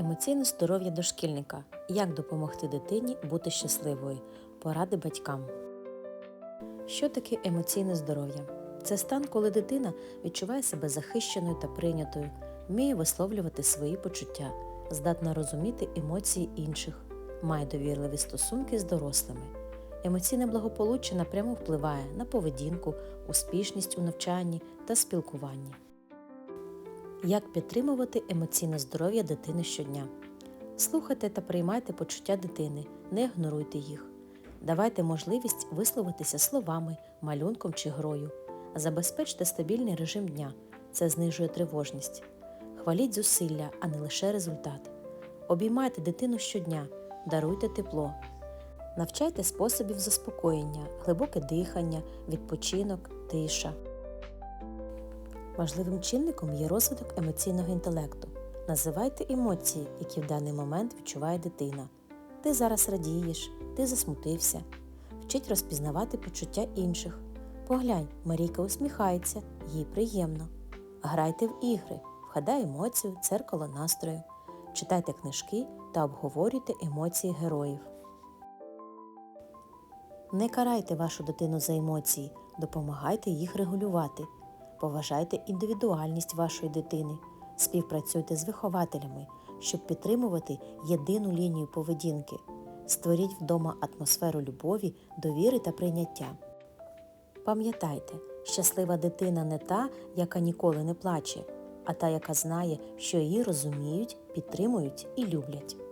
Емоційне здоров'я дошкільника. Як допомогти дитині бути щасливою? Поради батькам. Що таке емоційне здоров'я? Це стан, коли дитина відчуває себе захищеною та прийнятою, вміє висловлювати свої почуття, здатна розуміти емоції інших, має довірливі стосунки з дорослими. Емоційне благополуччя напряму впливає на поведінку, успішність у навчанні та спілкуванні. Як підтримувати емоційне здоров'я дитини щодня? Слухайте та приймайте почуття дитини, не ігноруйте їх. Давайте можливість висловитися словами, малюнком чи грою. Забезпечте стабільний режим дня. Це знижує тривожність. Хваліть зусилля, а не лише результат. Обіймайте дитину щодня, даруйте тепло. Навчайте способів заспокоєння, глибоке дихання, відпочинок, тиша. Важливим чинником є розвиток емоційного інтелекту. Називайте емоції, які в даний момент відчуває дитина. Ти зараз радієш, ти засмутився. Вчить розпізнавати почуття інших. Поглянь, Марійка усміхається, їй приємно. Грайте в ігри, вгадай емоцію, церкало настрою. Читайте книжки та обговорюйте емоції героїв. Не карайте вашу дитину за емоції, допомагайте їх регулювати. Поважайте індивідуальність вашої дитини, співпрацюйте з вихователями, щоб підтримувати єдину лінію поведінки. Створіть вдома атмосферу любові, довіри та прийняття. Пам'ятайте, щаслива дитина не та, яка ніколи не плаче, а та, яка знає, що її розуміють, підтримують і люблять.